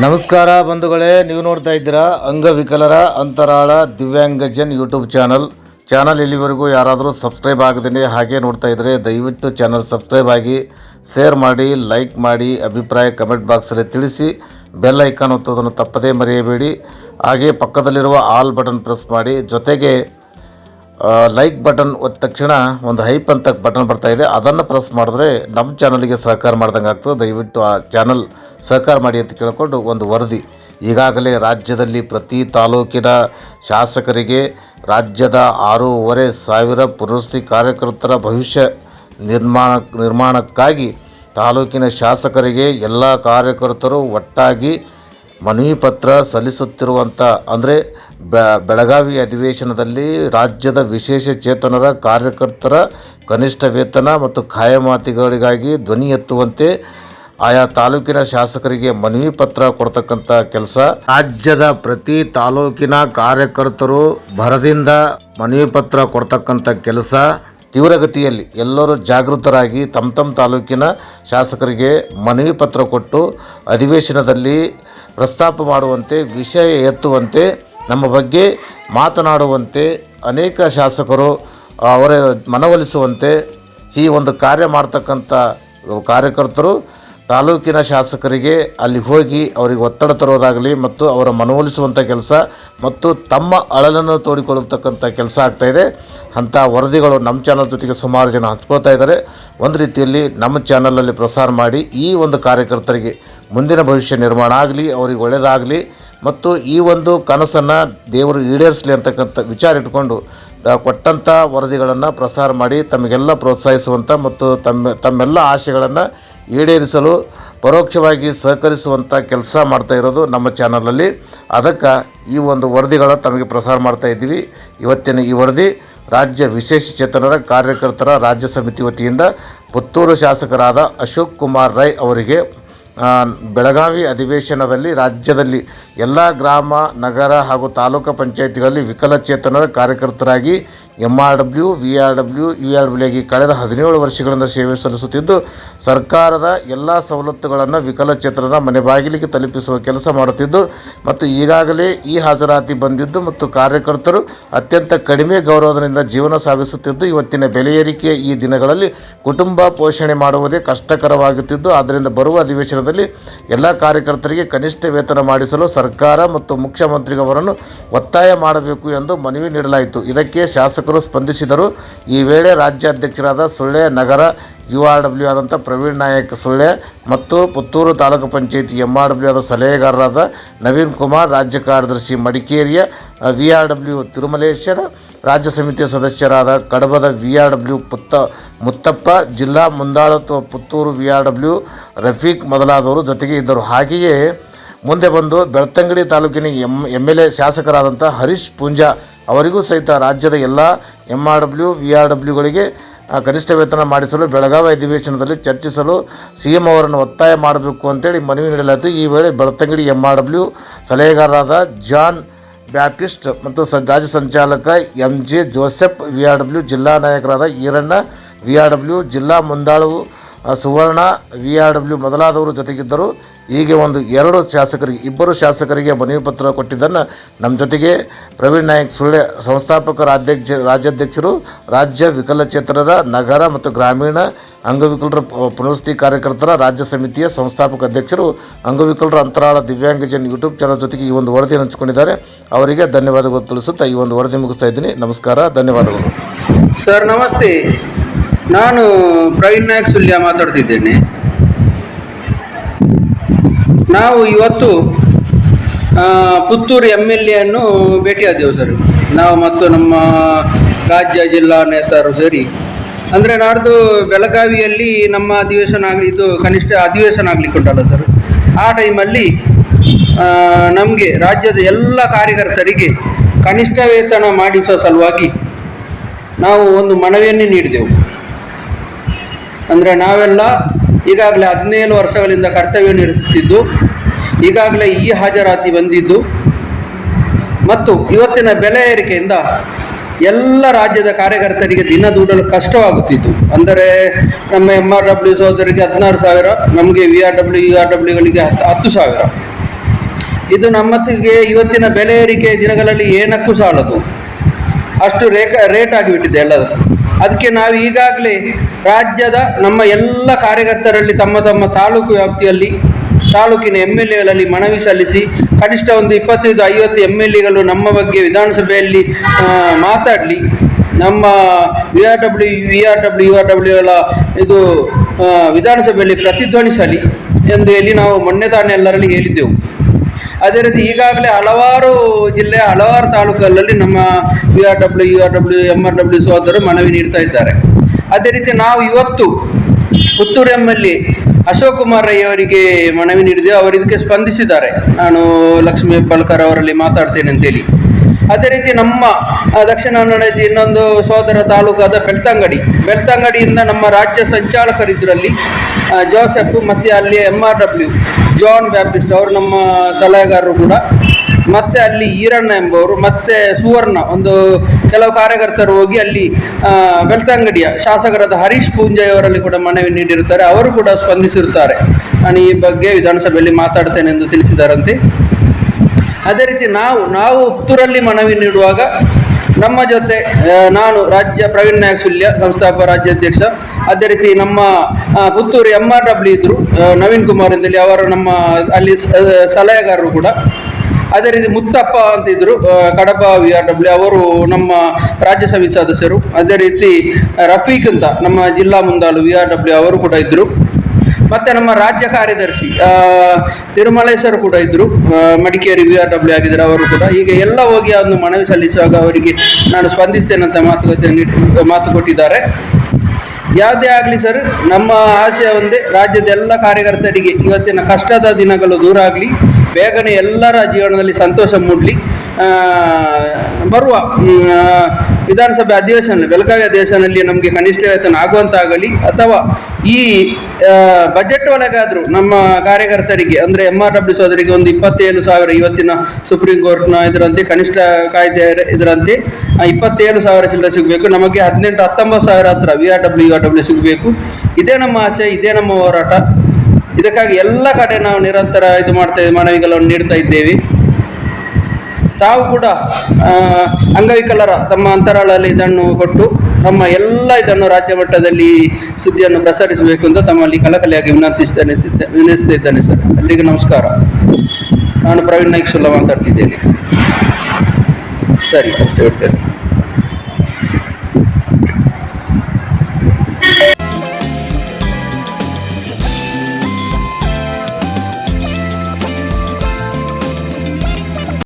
ನಮಸ್ಕಾರ ಬಂಧುಗಳೇ, ನೀವು ನೋಡ್ತಾ ಇದ್ದೀರಾ ಅಂಗವಿಕಲರ ಅಂತರಾಳ ದಿವ್ಯಾಂಗಜನ್ ಯೂಟ್ಯೂಬ್ ಚಾನಲ್. ಚಾನಲ್ ಇಲ್ಲಿವರೆಗೂ ಯಾರಾದರೂ ಸಬ್ಸ್ಕ್ರೈಬ್ ಆಗದೇ ಹಾಗೆ ನೋಡ್ತಾ ಇದ್ದರೆ ದಯವಿಟ್ಟು ಚಾನಲ್ ಸಬ್ಸ್ಕ್ರೈಬ್ ಆಗಿ ಶೇರ್ ಮಾಡಿ, ಲೈಕ್ ಮಾಡಿ, ಅಭಿಪ್ರಾಯ ಕಮೆಂಟ್ ಬಾಕ್ಸಲ್ಲಿ ತಿಳಿಸಿ, ಬೆಲ್ ಐಕಾನ್ ಒತ್ತೋದನ್ನು ತಪ್ಪದೇ ಮರೆಯಬೇಡಿ. ಹಾಗೆ ಪಕ್ಕದಲ್ಲಿರುವ ಆಲ್ ಬಟನ್ ಪ್ರೆಸ್ ಮಾಡಿ. ಜೊತೆಗೆ ಲೈಕ್ ಬಟನ್ ಒತ್ತ ತಕ್ಷಣ ಒಂದು ಹೈಪ್ ಅಂತ ಬಟನ್ ಬರ್ತಾಯಿದೆ ಅದನ್ನು ಪ್ರೆಸ್ ಮಾಡಿದ್ರೆ ನಮ್ಮ ಚಾನಲಿಗೆ ಸಹಕಾರ ಮಾಡ್ದಂಗೆ ಆಗ್ತದೆ ದಯವಿಟ್ಟು ಆ ಚಾನಲ್ ಸಹಕಾರ ಮಾಡಿ ಅಂತ ಕೇಳಿಕೊಂಡು ಒಂದು ವರದಿ. ಈಗಾಗಲೇ ರಾಜ್ಯದಲ್ಲಿ ಪ್ರತಿ ತಾಲೂಕಿನ ಶಾಸಕರಿಗೆ ರಾಜ್ಯದ ಆರೂವರೆ ಸಾವಿರ ಪುರಸ್ತಿ ಕಾರ್ಯಕರ್ತರ ಭವಿಷ್ಯ ನಿರ್ಮಾಣ, ನಿರ್ಮಾಣಕ್ಕಾಗಿ ತಾಲೂಕಿನ ಶಾಸಕರಿಗೆ ಎಲ್ಲ ಕಾರ್ಯಕರ್ತರು ಒಟ್ಟಾಗಿ ಮನವಿ ಪತ್ರ ಸಲ್ಲಿಸುತ್ತಿರುವಂಥ ಅಂದರೆ ಬೆಳಗಾವಿ ಅಧಿವೇಶನದಲ್ಲಿ ರಾಜ್ಯದ ವಿಶೇಷ ಚೇತನರ ಕಾರ್ಯಕರ್ತರ ಕನಿಷ್ಠ ವೇತನ ಮತ್ತು ಖಾಯಮಾತಿಗಳಿಗಾಗಿ ಧ್ವನಿ ಎತ್ತುವಂತೆ ಆಯಾ ತಾಲೂಕಿನ ಶಾಸಕರಿಗೆ ಮನವಿ ಪತ್ರ ಕೊಡ್ತಕ್ಕಂಥ ಕೆಲಸ. ರಾಜ್ಯದ ಪ್ರತಿ ತಾಲೂಕಿನ ಕಾರ್ಯಕರ್ತರು ಭರದಿಂದ ಮನವಿ ಪತ್ರ ಕೊಡ್ತಕ್ಕಂಥ ಕೆಲಸ. ತೀವ್ರಗತಿಯಲ್ಲಿ ಎಲ್ಲರೂ ಜಾಗೃತರಾಗಿ ತಮ್ಮ ತಮ್ಮ ತಾಲೂಕಿನ ಶಾಸಕರಿಗೆ ಮನವಿ ಪತ್ರ ಕೊಟ್ಟು ಅಧಿವೇಶನದಲ್ಲಿ ಪ್ರಸ್ತಾಪ ಮಾಡುವಂತೆ, ವಿಷಯ ಎತ್ತುವಂತೆ, ನಮ್ಮ ಬಗ್ಗೆ ಮಾತನಾಡುವಂತೆ ಅನೇಕ ಶಾಸಕರು ಅವರ ಮನವೊಲಿಸುವಂತೆ ಈ ಒಂದು ಕಾರ್ಯ ಮಾಡ್ತಕ್ಕಂಥ ಕಾರ್ಯಕರ್ತರು ತಾಲೂಕಿನ ಶಾಸಕರಿಗೆ ಅಲ್ಲಿ ಹೋಗಿ ಅವರಿಗೆ ಒತ್ತಡ ತರೋದಾಗಲಿ ಮತ್ತು ಅವರ ಮನವೊಲಿಸುವಂಥ ಕೆಲಸ ಮತ್ತು ತಮ್ಮ ಅಳಲನ್ನು ತೋಡಿಕೊಳ್ಳತಕ್ಕಂಥ ಕೆಲಸ ಆಗ್ತಾಯಿದೆ ಅಂಥ ವರದಿಗಳು ನಮ್ಮ ಚಾನಲ್ ಜೊತೆಗೆ ಸುಮಾರು ಜನ ಹಂಚ್ಕೊಳ್ತಾ ಇದ್ದಾರೆ. ಒಂದು ರೀತಿಯಲ್ಲಿ ನಮ್ಮ ಚಾನಲಲ್ಲಿ ಪ್ರಸಾರ ಮಾಡಿ ಈ ಒಂದು ಕಾರ್ಯಕರ್ತರಿಗೆ ಮುಂದಿನ ಭವಿಷ್ಯ ನಿರ್ಮಾಣ ಆಗಲಿ, ಅವರಿಗೆ ಒಳ್ಳೆಯದಾಗಲಿ ಮತ್ತು ಈ ಒಂದು ಕನಸನ್ನು ದೇವರು ಈಡೇರಿಸಲಿ ಅಂತಕ್ಕಂಥ ವಿಚಾರ ಇಟ್ಕೊಂಡು ಕೊಟ್ಟಂಥ ವರದಿಗಳನ್ನು ಪ್ರಸಾರ ಮಾಡಿ ತಮಗೆಲ್ಲ ಪ್ರೋತ್ಸಾಹಿಸುವಂಥ ಮತ್ತು ತಮ್ಮ ತಮ್ಮೆಲ್ಲ ಆಶೆಗಳನ್ನು ಈಡೇರಿಸಲು ಪರೋಕ್ಷವಾಗಿ ಸಹಕರಿಸುವಂಥ ಕೆಲಸ ಮಾಡ್ತಾ ಇರೋದು ನಮ್ಮ ಚಾನಲಲ್ಲಿ. ಅದಕ್ಕೆ ಈ ಒಂದು ವರದಿಗಳ ತಮಗೆ ಪ್ರಸಾರ ಮಾಡ್ತಾ ಇದ್ದೀವಿ. ಇವತ್ತಿನ ಈ ವರದಿ ರಾಜ್ಯ ವಿಶೇಷ ಚೇತನರ ಕಾರ್ಯಕರ್ತರ ರಾಜ್ಯ ಸಮಿತಿ ವತಿಯಿಂದ ಪುತ್ತೂರು ಶಾಸಕರಾದ ಅಶೋಕ್ ಕುಮಾರ್ ರೈ ಅವರಿಗೆ ಬೆಳಗಾವಿ ಅಧಿವೇಶನದಲ್ಲಿ ರಾಜ್ಯದಲ್ಲಿ ಎಲ್ಲ ಗ್ರಾಮ, ನಗರ ಹಾಗೂ ತಾಲೂಕು ಪಂಚಾಯತಿಗಳಲ್ಲಿ ವಿಕಲಚೇತನರ ಕಾರ್ಯಕರ್ತರಾಗಿ M R W V R W U R ಡಬ್ಲ್ಯೂಗೆ ಕಳೆದ ಹದಿನೇಳು ವರ್ಷಗಳಿಂದ ಸೇವೆ ಸಲ್ಲಿಸುತ್ತಿದ್ದು, ಸರ್ಕಾರದ ಎಲ್ಲ ಸವಲತ್ತುಗಳನ್ನು ವಿಕಲಚೇತನರ ಮನೆ ಬಾಗಿಲಿಗೆ ತಲುಪಿಸುವ ಕೆಲಸ ಮಾಡುತ್ತಿದ್ದು ಮತ್ತು ಈಗಾಗಲೇ ಈ ಹಾಜರಾತಿ ಬಂದಿದ್ದು ಮತ್ತು ಕಾರ್ಯಕರ್ತರು ಅತ್ಯಂತ ಕಡಿಮೆ ಗೌರವದಿಂದ ಜೀವನ ಸಾಗಿಸುತ್ತಿದ್ದು, ಇವತ್ತಿನ ಬೆಲೆ ಈ ದಿನಗಳಲ್ಲಿ ಕುಟುಂಬ ಪೋಷಣೆ ಮಾಡುವುದೇ ಕಷ್ಟಕರವಾಗುತ್ತಿದ್ದು, ಆದ್ದರಿಂದ ಬರುವ ಅಧಿವೇಶನದಲ್ಲಿ ಎಲ್ಲ ಕಾರ್ಯಕರ್ತರಿಗೆ ಕನಿಷ್ಠ ವೇತನ ಮಾಡಿಸಲು ಸರ್ಕಾರ ಮತ್ತು ಮುಖ್ಯಮಂತ್ರಿಯವರನ್ನು ಒತ್ತಾಯ ಮಾಡಬೇಕು ಎಂದು ಮನವಿ ನೀಡಲಾಯಿತು. ಇದಕ್ಕೆ ಶಾಸಕರು ಸ್ಪಂದಿಸಿದರು. ಈ ವೇಳೆ ರಾಜ್ಯಾಧ್ಯಕ್ಷರಾದ ಸುಳ್ಳೆ ನಗರ ಯು ಆರ್ ಡಬ್ಲ್ಯೂ ಆದಂಥ ಪ್ರವೀಣ್ ನಾಯಕ್ ಸುಳ್ಳೆ ಮತ್ತು Puttur taluk panchayat M R W ಆದ ಸಲಹೆಗಾರರಾದ ನವೀನ್ ಕುಮಾರ್, ರಾಜ್ಯ ಕಾರ್ಯದರ್ಶಿ ಮಡಿಕೇರಿಯ ವಿ ಆರ್ ಡಬ್ಲ್ಯೂ ತಿರುಮಲೇಶ್ವರ ರಾಜ್ಯ ಸಮಿತಿಯ ಸದಸ್ಯರಾದ ಕಡಬದ V R W Putta Muttappa, ಜಿಲ್ಲಾ ಮುಂದಾಳತ್ವ Puttur V R W Rafiq ಮೊದಲಾದವರು ಜೊತೆಗೆ ಇದ್ದರು. ಹಾಗೆಯೇ ಮುಂದೆ ಬಂದು ಬೆಳ್ತಂಗಡಿ ತಾಲೂಕಿನ ಎಂ ಎಂ ಎಲ್ ಎ ಶಾಸಕರಾದಂಥ ಹರೀಶ್ ಪೂಂಜಾ ಅವರಿಗೂ ಸಹಿತ ರಾಜ್ಯದ ಎಲ್ಲ M R W V R ಡಬ್ಲ್ಯೂಗಳಿಗೆ ಕನಿಷ್ಠ ವೇತನ ಮಾಡಿಸಲು ಬೆಳಗಾವಿ ಅಧಿವೇಶನದಲ್ಲಿ ಚರ್ಚಿಸಲು ಸಿ ಎಂ ಅವರನ್ನು ಒತ್ತಾಯ ಮಾಡಬೇಕು ಅಂತೇಳಿ ಮನವಿ ನೀಡಲಾಯಿತು. ಈ ವೇಳೆ ಬೆಳ್ತಂಗಡಿ ಎಂ ಆರ್ ಡಬ್ಲ್ಯೂ ಸಲಹೆಗಾರರಾದ ಜಾನ್ ಬ್ಯಾಪಿಸ್ಟ್ ಮತ್ತು ರಾಜ್ಯ ಸಂಚಾಲಕ M J Joseph V R W ಜಿಲ್ಲಾ ನಾಯಕರಾದ ಈರಣ್ಣ ವಿ ಆರ್ ಡಬ್ಲ್ಯೂ ಜಿಲ್ಲಾ ಮುಂದಾಳು ಸುವರ್ಣ ವಿ ಆರ್ ಡಬ್ಲ್ಯೂ ಮೊದಲಾದವರು ಜೊತೆಗಿದ್ದರು. ಹೀಗೆ ಒಂದು ಎರಡು ಶಾಸಕರಿಗೆ, ಇಬ್ಬರು ಶಾಸಕರಿಗೆ ಮನವಿ ಪತ್ರ ಕೊಟ್ಟಿದ್ದನ್ನು ನಮ್ಮ ಜೊತೆಗೆ ಪ್ರವೀಣ್ ನಾಯಕ್ ಸುಳ್ಳೆ ಸಂಸ್ಥಾಪಕ ರಾಜ್ಯಾಧ್ಯಕ್ಷ, ರಾಜ್ಯಾಧ್ಯಕ್ಷರು, ರಾಜ್ಯ ವಿಕಲಚೇತನರ, ನಗರ ಮತ್ತು ಗ್ರಾಮೀಣ ಅಂಗವಿಕಲರ ಪುನರ್ವಸತಿ ಕಾರ್ಯಕರ್ತರ ರಾಜ್ಯ ಸಮಿತಿಯ ಸಂಸ್ಥಾಪಕ ಅಧ್ಯಕ್ಷರು, ಅಂಗವಿಕಲರ ಅಂತರಾಳ ದಿವ್ಯಾಂಗಜನ್ ಯೂಟ್ಯೂಬ್ ಚಾನಲ್ ಜೊತೆಗೆ ಈ ಒಂದು ವರದಿ ಹಂಚಿಕೊಂಡಿದ್ದಾರೆ. ಅವರಿಗೆ ಧನ್ಯವಾದಗಳು ತಿಳಿಸುತ್ತಾ ಈ ಒಂದು ವರದಿ ಮುಗಿಸ್ತಾ ಇದ್ದೀನಿ. ನಮಸ್ಕಾರ, ಧನ್ಯವಾದಗಳು. ಸರ್, ನಮಸ್ತೆ. ನಾನು ಪ್ರವೀಣ್ ನಾಯಕ್ ಸುಲ್ಯ ಮಾತಾಡ್ತಿದ್ದೇನೆ. ನಾವು ಇವತ್ತು ಪುತ್ತೂರು ಎಂ ಎಲ್ ಎಯನ್ನು ಭೇಟಿಯಾದೆವು ಸರ್. ನಾವು ಮತ್ತು ನಮ್ಮ ರಾಜ್ಯ ಜಿಲ್ಲಾ ನೇತಾರರು ಸೇರಿ. ಅಂದರೆ ನಾಡ್ದು ಬೆಳಗಾವಿಯಲ್ಲಿ ನಮ್ಮ ಅಧಿವೇಶನ ಆಗಲಿ, ಇದು ಕನಿಷ್ಠ ಅಧಿವೇಶನ ಆಗಲಿಕ್ಕುಂಟಲ್ಲ ಸರ್. ಆ ಟೈಮಲ್ಲಿ ನಮಗೆ ರಾಜ್ಯದ ಎಲ್ಲ ಕಾರ್ಯಕರ್ತರಿಗೆ ಕನಿಷ್ಠ ವೇತನ ಮಾಡಿಸುವ ಸಲುವಾಗಿ ನಾವು ಒಂದು ಮನವಿಯನ್ನೇ ನೀಡಿದೆವು. ಅಂದರೆ ನಾವೆಲ್ಲ ಈಗಾಗಲೇ ಹದಿನೇಳು ವರ್ಷಗಳಿಂದ ಕರ್ತವ್ಯ ನಿರ್ವಹಿಸುತ್ತಿದ್ದು, ಈಗಾಗಲೇ ಈ ಹಾಜರಾತಿ ಬಂದಿದ್ದು. ಮತ್ತು ಇವತ್ತಿನ ಬೆಲೆ ಏರಿಕೆಯಿಂದ ಎಲ್ಲ ರಾಜ್ಯದ ಕಾರ್ಯಕರ್ತರಿಗೆ ದಿನ ದೂಡಲು ಕಷ್ಟವಾಗುತ್ತಿತ್ತು ಅಂದರೆ ನಮ್ಮ ಎಂ ಆರ್ ಡಬ್ಲ್ಯೂ ಸೋದರಿಗೆ ಹದಿನಾರು ಸಾವಿರ, ನಮಗೆ V R W U R ಡಬ್ಲ್ಯೂಗಳಿಗೆ ಹತ್ತು ಸಾವಿರ. ಇದು ನಮ್ಮತ್ತಿಗೆ ಇವತ್ತಿನ ಬೆಲೆ ಏರಿಕೆ ದಿನಗಳಲ್ಲಿ ಏನಕ್ಕೂ ಸಾಲದು. ಅಷ್ಟು ರೇಖ, ರೇಟ್ ಆಗಿಬಿಟ್ಟಿದೆ ಎಲ್ಲದು ಅದಕ್ಕೆ ನಾವು ಈಗಾಗಲೇ ರಾಜ್ಯದ ನಮ್ಮ ಎಲ್ಲ ಕಾರ್ಯಕರ್ತರಲ್ಲಿ ತಮ್ಮ ತಮ್ಮ ತಾಲೂಕು ವ್ಯಾಪ್ತಿಯಲ್ಲಿ, ತಾಲೂಕಿನ ಎಂ ಎಲ್ ಎಗಳಲ್ಲಿ ಮನವಿ ಸಲ್ಲಿಸಿ, ಕನಿಷ್ಠ ಒಂದು ಇಪ್ಪತ್ತೈದು, ಐವತ್ತು ಎಂ ಎಲ್ ಎಗಳು ನಮ್ಮ ಬಗ್ಗೆ ವಿಧಾನಸಭೆಯಲ್ಲಿ ಮಾತಾಡಲಿ. ನಮ್ಮ V R W, V R W R ಡಬ್ಲ್ಯೂಗಳ ಇದು ವಿಧಾನಸಭೆಯಲ್ಲಿ ಪ್ರತಿಧ್ವನಿಸಲಿ ಎಂದು ಹೇಳಿ ನಾವು ಮೊನ್ನೆ ತಾನೆ ಎಲ್ಲರಲ್ಲಿ ಹೇಳಿದ್ದೆವು. ಅದೇ ರೀತಿ ಈಗಾಗಲೇ ಹಲವಾರು ಜಿಲ್ಲೆ, ಹಲವಾರು ತಾಲೂಕಲ್ಲಿ ನಮ್ಮ V R W U R W M R W ಸೋದರು ಮನವಿ ನೀಡ್ತಾ ಇದ್ದಾರೆ. ಅದೇ ರೀತಿ ನಾವು ಇವತ್ತು ಪುತ್ತೂರು ಎಂ ಎಲ್ ಅಶೋಕ್ ಕುಮಾರ್ ರೈ ಅವರಿಗೆ ಮನವಿ ನೀಡಿದೆ ಅವರು ಇದಕ್ಕೆ ಸ್ಪಂದಿಸಿದ್ದಾರೆ. ನಾನು ಲಕ್ಷ್ಮೀ ಹೆಬ್ಬಾಳ್ಕರ್ ಅವರಲ್ಲಿ ಮಾತಾಡ್ತೇನೆ ಅಂತೇಳಿ. ಅದೇ ರೀತಿ ನಮ್ಮ ದಕ್ಷಿಣ ಕನ್ನಡ ಇನ್ನೊಂದು ಸೋದರ ತಾಲೂಕಾದ ಬೆಳ್ತಂಗಡಿ. ಬೆಳ್ತಂಗಡಿಯಿಂದ ನಮ್ಮ ರಾಜ್ಯ ಸಂಚಾಲಕರಿದ್ದರಲ್ಲಿ ಜೋಸೆಫ್ ಮತ್ತು ಅಲ್ಲಿ M R W John Baptist ಅವರು ನಮ್ಮ ಸಲಹೆಗಾರರು ಕೂಡ. ಮತ್ತೆ ಅಲ್ಲಿ ಈರಣ್ಣ ಎಂಬವರು, ಮತ್ತೆ ಸುವರ್ಣ, ಒಂದು ಕೆಲವು ಕಾರ್ಯಕರ್ತರು ಹೋಗಿ ಅಲ್ಲಿ ಬೆಳ್ತಂಗಡಿಯ ಶಾಸಕರಾದ ಹರೀಶ್ ಪೂಂಜಯ್ ಅವರಲ್ಲಿ ಕೂಡ ಮನವಿ ನೀಡಿರುತ್ತಾರೆ. ಅವರು ಕೂಡ ಸ್ಪಂದಿಸಿರುತ್ತಾರೆ. ನಾನು ಈ ಬಗ್ಗೆ ವಿಧಾನಸಭೆಯಲ್ಲಿ ಮಾತಾಡ್ತೇನೆ ಎಂದು ತಿಳಿಸಿದ್ದಾರಂತೆ. ಅದೇ ರೀತಿ ನಾವು ನಾವು ಪುತ್ತೂರಲ್ಲಿ ಮನವಿ ನೀಡುವಾಗ ನಮ್ಮ ಜೊತೆ ನಾನು ರಾಜ್ಯ ಪ್ರವೀಣ್ ನಾಯಕ್ ಸುಲ್ಯ ಸಂಸ್ಥಾಪಕ ರಾಜ್ಯಾಧ್ಯಕ್ಷ. ಅದೇ ರೀತಿ ನಮ್ಮ ಪುತ್ತೂರು ಎಂ ಆರ್ ಡಬ್ಲ್ಯೂ ಇದ್ದರು ನವೀನ್ ಕುಮಾರ್ ಅಂತೇಳಿ ಅವರು ನಮ್ಮ, ಅಲ್ಲಿ ಸಲಹೆಗಾರರು ಕೂಡ. ಅದೇ ರೀತಿ ಮುತ್ತಪ್ಪ ಅಂತಿದ್ರು ಕಡಪ ವಿ ಆರ್ ಡಬ್ಲ್ಯೂ, ಅವರು ನಮ್ಮ ರಾಜ್ಯಸಭೆ ಸದಸ್ಯರು. ಅದೇ ರೀತಿ ರಫೀಕ್ ಅಂತ ನಮ್ಮ ಜಿಲ್ಲಾ ಮುಂದಾಳು ವಿ ಆರ್ ಡಬ್ಲ್ಯೂ ಅವರು ಕೂಡ ಇದ್ದರು ಮತ್ತೆ ನಮ್ಮ ರಾಜ್ಯ ಕಾರ್ಯದರ್ಶಿ ತಿರುಮಲೇಶ್ವರ್ ಕೂಡ ಇದ್ರು. ಮಡಿಕೇರಿ ವಿ ಆರ್ ಡಬ್ಲ್ಯೂ ಆಗಿದ್ದಾರೆ, ಅವರು ಕೂಡ. ಈಗ ಎಲ್ಲ ಹೋಗಿ ಅದನ್ನು ಮನವಿ ಸಲ್ಲಿಸುವಾಗ ಅವರಿಗೆ ನಾನು ಸ್ಪಂದಿಸ್ತೇನೆ ಅಂತ ಮಾತುಕತೆ ಮಾತು ಕೊಟ್ಟಿದ್ದಾರೆ. ಯಾವುದೇ ಆಗಲಿ ಸರ್, ನಮ್ಮ ಆಶಯ ಒಂದೇ, ರಾಜ್ಯದ ಎಲ್ಲ ಕಾರ್ಯಕರ್ತರಿಗೆ ಇವತ್ತಿನ ಕಷ್ಟದ ದಿನಗಳು ದೂರ ಆಗಲಿ, ಬೇಗನೆ ಎಲ್ಲರ ಜೀವನದಲ್ಲಿ ಸಂತೋಷ ಮೂಡಲಿ. ಬರುವ ವಿಧಾನಸಭೆ ಅಧಿವೇಶನ, ಬೆಳಗಾವಿ ಅಧಿವೇಶನಲ್ಲಿ ನಮಗೆ ಕನಿಷ್ಠ ವೇತನ ಆಗುವಂತಾಗಲಿ ಅಥವಾ ಈ ಬಜೆಟ್ ಒಳಗಾದರೂ ನಮ್ಮ ಕಾರ್ಯಕರ್ತರಿಗೆ, ಅಂದರೆ ಎಂ ಆರ್ ಡಬ್ಲ್ಯೂ ಸೋದರಿಗೆ ಒಂದು ಇಪ್ಪತ್ತೇಳು ಸಾವಿರ ಇವತ್ತಿನ ಸುಪ್ರೀಂ ಕೋರ್ಟ್ನ ಇದರಂತೆ, ಕನಿಷ್ಠ ಕಾಯ್ದೆ ಇದರಂತೆ ಇಪ್ಪತ್ತೇಳು ಸಾವಿರ ಚಿಲ್ಲರೆ ಸಿಗಬೇಕು. ನಮಗೆ ಹದಿನೆಂಟು, ಹತ್ತೊಂಬತ್ತು ಸಾವಿರ ಹತ್ರ V R W U R W ಸಿಗಬೇಕು. ಇದೇ ನಮ್ಮ ಆಸೆ, ಇದೇ ನಮ್ಮ ಹೋರಾಟ. ಇದಕ್ಕಾಗಿ ಎಲ್ಲ ಕಡೆ ನಾವು ನಿರಂತರ ಇದು ಮಾಡ್ತಾ, ಮನವಿಗಳನ್ನು ನೀಡ್ತಾ ಇದ್ದೇವೆ. ತಾವು ಕೂಡ ಅಂಗವಿಕಲರ ತಮ್ಮ ಅಂತರಾಳಲ್ಲಿ ಇದನ್ನು ಕೊಟ್ಟು ನಮ್ಮ ಎಲ್ಲ ಇದನ್ನು ರಾಜ್ಯ ಮಟ್ಟದಲ್ಲಿ ಸುದ್ದಿಯನ್ನು ಪ್ರಸರಿಸಬೇಕು ಅಂತ ತಮ್ಮಲ್ಲಿ ಕಳಕಳಿಯಾಗಿ ವಿನಂತಿಸ್ತೇನೆ ವಿನಂತಿಸ್ತಾ ಸರ್. ಅಲ್ಲಿಗೆ ನಮಸ್ಕಾರ. ನಾನು ಪ್ರವೀಣ್ ನಾಯ್ಕ್ ಸುಲ್ಲ ಮಾತಾಡ್ತಿದ್ದೇನೆ ಸರಿ ಹೇಳ್ತೇನೆ